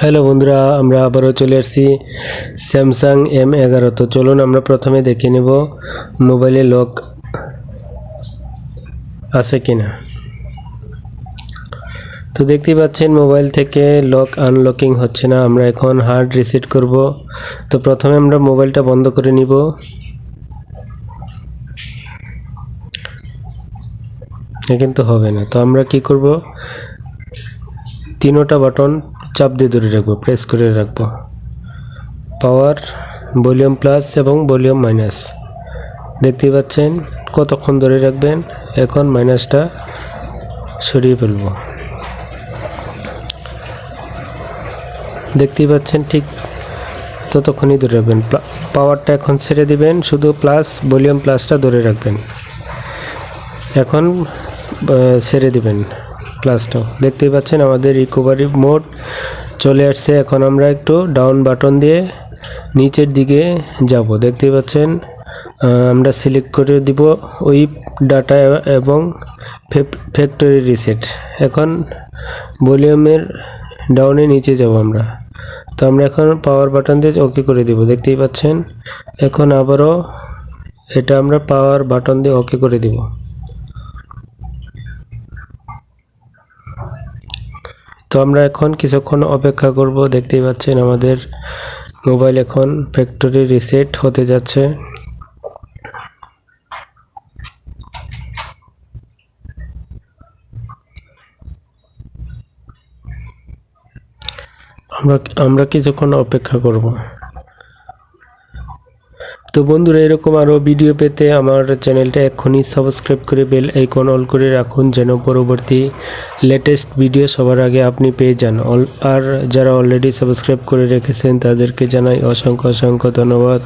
Hello বন্ধুরা, আমরা আবারও চলে আসছি স্যামসাং এম এগারো। তো চলুন আমরা প্রথমে দেখে নেব মোবাইলে লক আছে কিনা। তো দেখতেই পাচ্ছেন, মোবাইল থেকে লক আনলকিং হচ্ছে না, আমরা এখন হার্ড রিসেট করব। তো প্রথমে আমরা মোবাইলটা বন্ধ করে নিব। কিন্তু হবে না। তো আমরা কি করব? তিনোটা বাটন চাপ দিয়ে ধরে রাখব প্রেস করে রাখব। পাওয়ার ভলিউম প্লাস এবং ভলিউম মাইনাস দেখতে পাচ্ছেন কতক্ষণ ধরে রাখবেন, এখন মাইনাসটা সরিয়ে ফেলব। দেখতেই পাচ্ছেন ঠিক ততক্ষণই ধরে রাখবেন। পাওয়ারটা এখন ছেড়ে দিবেন, শুধু প্লাস ভলিউম প্লাসটা ধরে রাখবেন। এখন ছেড়ে দিবেন। প্লাসটাও দেখতেই পাচ্ছেন, আমাদের রিকভারি মোড চলে আসছে। এখন আমরা একটু ডাউন বাটন দিয়ে নিচের দিকে যাব। দেখতেই পাচ্ছেন আমরা সিলেক্ট করে দিব ওই ডাটা এবং ফ্যাক্টরি রিসেট এখন ভলিউমের ডাউনে নিচে যাব আমরা। তো আমরা এখন পাওয়ার বাটন দিয়ে ওকে করে দিব। দেখতেই পাচ্ছেন, এখন আবারও এটা আমরা পাওয়ার বাটন দিয়ে ওকে করে দিব। তো আমরা এখন কিছুক্ষণ অপেক্ষা করব। দেখতেই পাচ্ছেন আমাদের মোবাইল এখন ফ্যাক্টরি রিসেট হতে যাচ্ছে। আমরা আমরা কিছুক্ষণ অপেক্ষা করব। তো বন্ধুরা, এরকম আরও ভিডিও পেতে আমার চ্যানেলটা এক্ষুনি সাবস্ক্রাইব করে বেল আইকন অল করে রাখুন, যেন পরবর্তী লেটেস্ট ভিডিও সবার আগে আপনি পেয়ে যান। অল- আর যারা অলরেডি সাবস্ক্রাইব করে রেখেছেন, তাদেরকে জানাই অসংখ্য অসংখ্য ধন্যবাদ।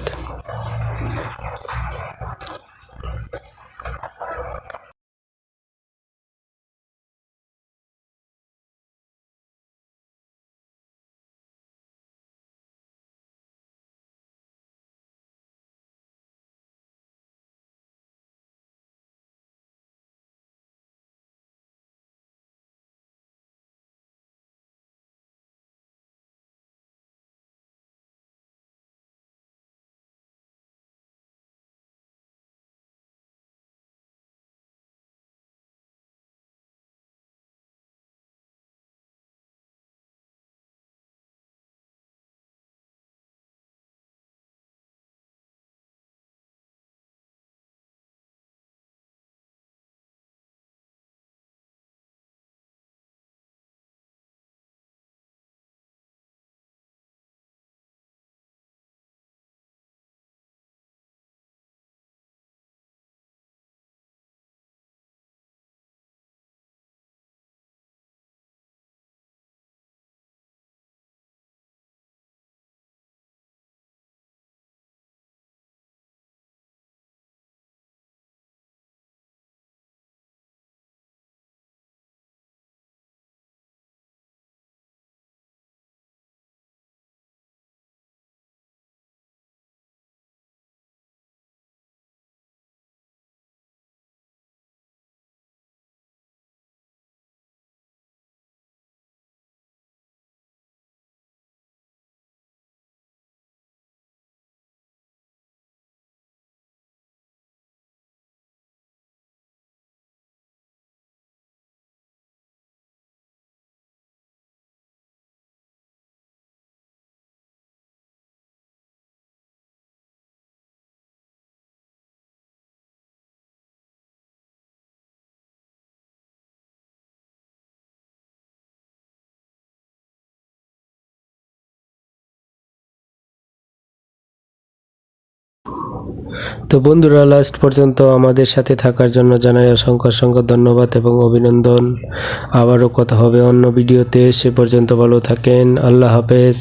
তো বন্ধুরা লাস্ট পর্যন্ত আমাদের সাথে থাকার জন্য জানাই অসংখ্য অসংখ্য ধন্যবাদ এবং অভিনন্দন। আবারও কথা হবে অন্য ভিডিওতে। সে পর্যন্ত ভালো থাকেন। আল্লাহ হাফেজ।